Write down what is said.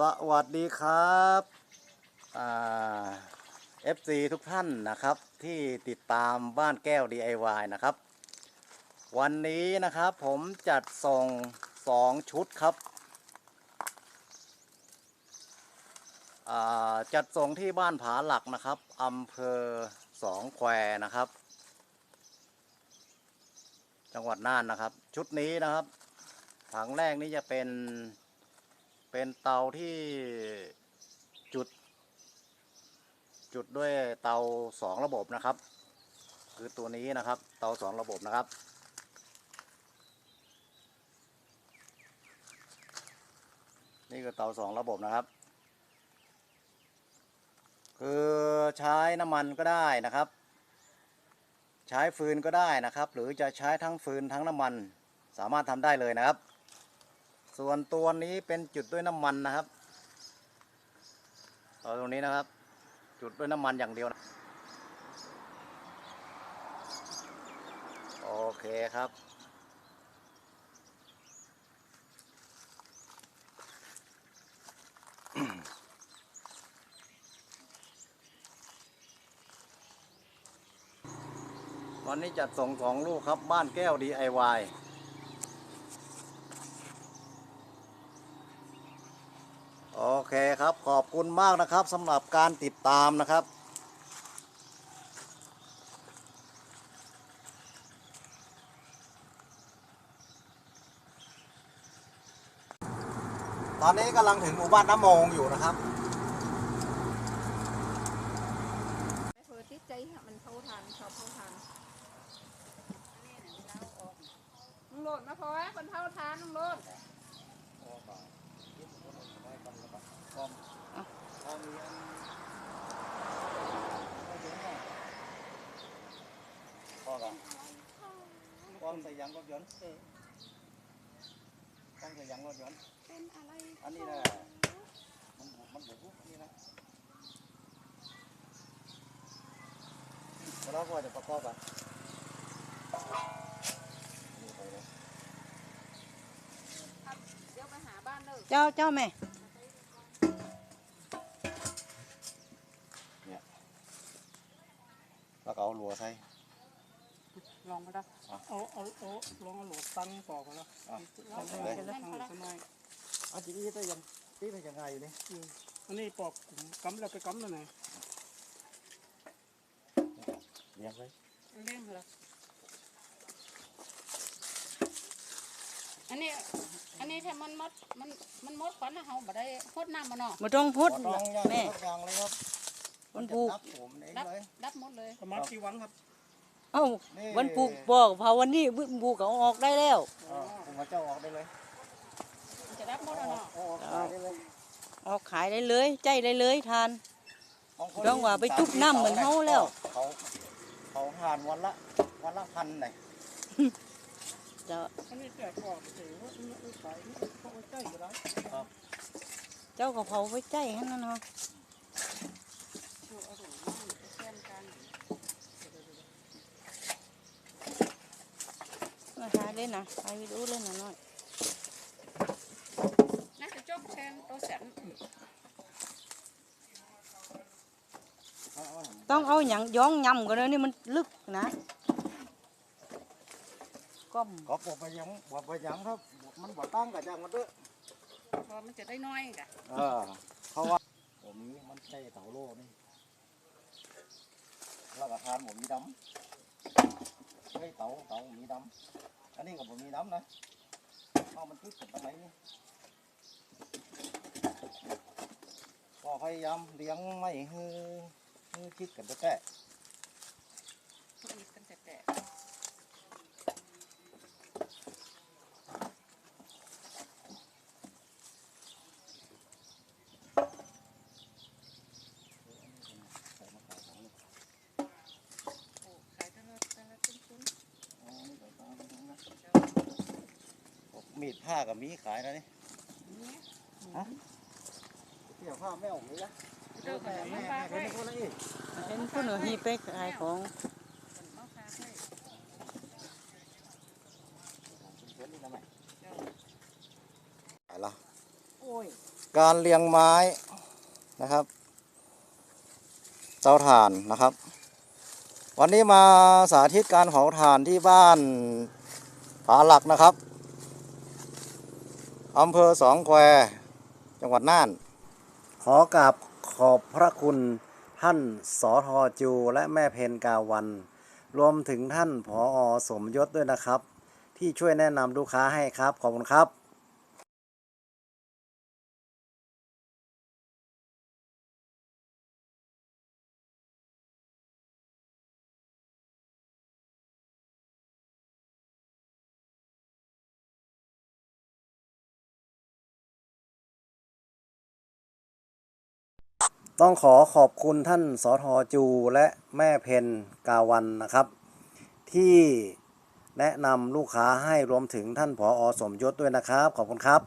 สวัสดีครับเอ่า FC ทุกท่านนะครับที่ติดตามบ้านแก้ว DIY นะครับ วันนี้นะครับผมจัดส่งสองชุดครับ จัดส่งที่บ้านผาหลักนะครับอำเภอสองแควนะครับ จังหวัดน่านนะครับ ชุดนี้นะครับ ถังแรกนี้จะเป็น เป็นเตาที่จุด จุดด้วยเตาสองระบบนะครับ คือตัวนี้นะครับ เตาสองระบบนะครับ นี่คือเตาสองระบบนะครับ คือใช้น้ำมันก็ได้นะครับ ใช้ฟืนก็ได้นะครับ หรือจะใช้ทั้งฟืนทั้งน้ำมันสามารถทำได้เลยนะครับ ส่วนตัวนี้เป็นจุดด้วยน้ำมันนะครับเอาตรงนี้นะครับ จุดด้วยน้ำมันอย่างเดียวนะโอเคครับ วันนี้จัดส่งสองลูกครับบ้านแก้ว DIY โอเค คุณมากนะครับสำหรับการติดตามนะครับ ตอนนี้กำลังถึงหมู่บ้านน้ำมงอยู่นะครับม่เคยติดใจค่ะมันเผาทานชอบเผาทานลุงโลดมาพอคนเผาทานลงโลดพ่อกันป้องรถนต์ตั้งใส่ยางรถยนต์เป็นอะไรอันนี้นะมันบุมันบุกอันนี้นะแล้วก็จะประกอบอะนี่ไปเลยเดี๋ยวไปหาบ้านเด้อเจ้ เจ้าแม่แล้วก็เอาหลัวใส่ลองมาได้เอาเอาเอาลองเอาโหลดตั้งต่อกันแล้วอะลองเลยกันแล้วทางข้างในอันนี้ได้ยังตีได้ยังไงอยู่นี่อืมอันนี้ปอกกลุ่มกำแล้วไปกำแล้วไหนเลี้ยงไว้เล่มเหรออันนี้อันนี้ถ้ามันมดมันมันมดควันนะเฮาบ่ได้พดน้ำมันเนาะมาต้องพุดบ่ต้องย่างแม่ทุกอย่างเลยครับ มันปลูกจะนับผมเองดับเลยดับหมดเลยประมาณกี่วันครับ เอ้านี่วันปลูกบอกเผาวันนี้วันปลูกก็เอาออกได้แล้วอ่าผมมาเจ้าออกได้เลยมันจะดับหมดแล้วเนาะเอาออกขายได้เลยออกขายได้เลย ใจได้เลยทานของคนต้องว่าไปจุ๊บน้ำเหมือนเฮาแล้วเขาเขาทานวันละวันละพันไหนเจ้าอันนี้แจกปอกเสียว่าอันนี้เอาขายเขาเอาใจอยู่แล้วเจ้าก็เผาไว้ใจให้นั่นเนาะ แก้มกัน มาหาเล่นนะไปวิดีโอเล่นนะน้อยน่าจะจบแทนตัวแสนเอาเอาต้องเอาหยังย้องยำกันเลยนี่มันลึกนะก้อมก็บอกไปยังบอกไปยังครับ มันบอกตั้งกับจังมันเด้อพอมันจะได้น้อยกะเออเพราะว่าผมนี้มันใช่เต่าโลนี่แล้วก็ทานผมมีดำเฮ้ยเต่าเต่าผมมีดำ อันนี้ก็บผมมีดำนะเอามันคิดกับอะไหนี่ก็พยายามเลี้ยงไม่ให้ให้คิดกันแต่ทุกนิดกันแต่แต่ ใส่มะขามของนี่ โอ้ขายแต่ละแต่ละชิ้นชิ้น อ๋อนี่ใส่ตามตรงนะ มีดผ้ากับมีขายนะนี่นี่เกี่ยวผ้าไม่ออกเลยนะเจ้าก็แม่จะแม่มาฝากแม่ไว้คนละอีกเห็นผู้หนูฮีไปขายของมาฝากไว้เชิญนี่ทำไมเจ้าไปละโอ้ยการเรียงไม้นะครับเตาถ่านนะครับ วันนี้มาสาธิตการเผาถ่านที่บ้านผาหลักนะครับ อำเภอสองแควจังหวัดน่าน ขอกราบขอบพระคุณท่านสอทอจู และแม่เพนกาวัน รวมถึงท่านผออสมยศด้วยนะครับ ที่ช่วยแนะนำลูกค้าให้ครับ ขอบคุณครับ ต้องขอขอบคุณท่านสทจูและแม่เพนกาวันนะครับ ที่แนะนำลูกค้าให้รวมถึงท่านผออสมยศด้วยนะครับ ขอบคุณครับ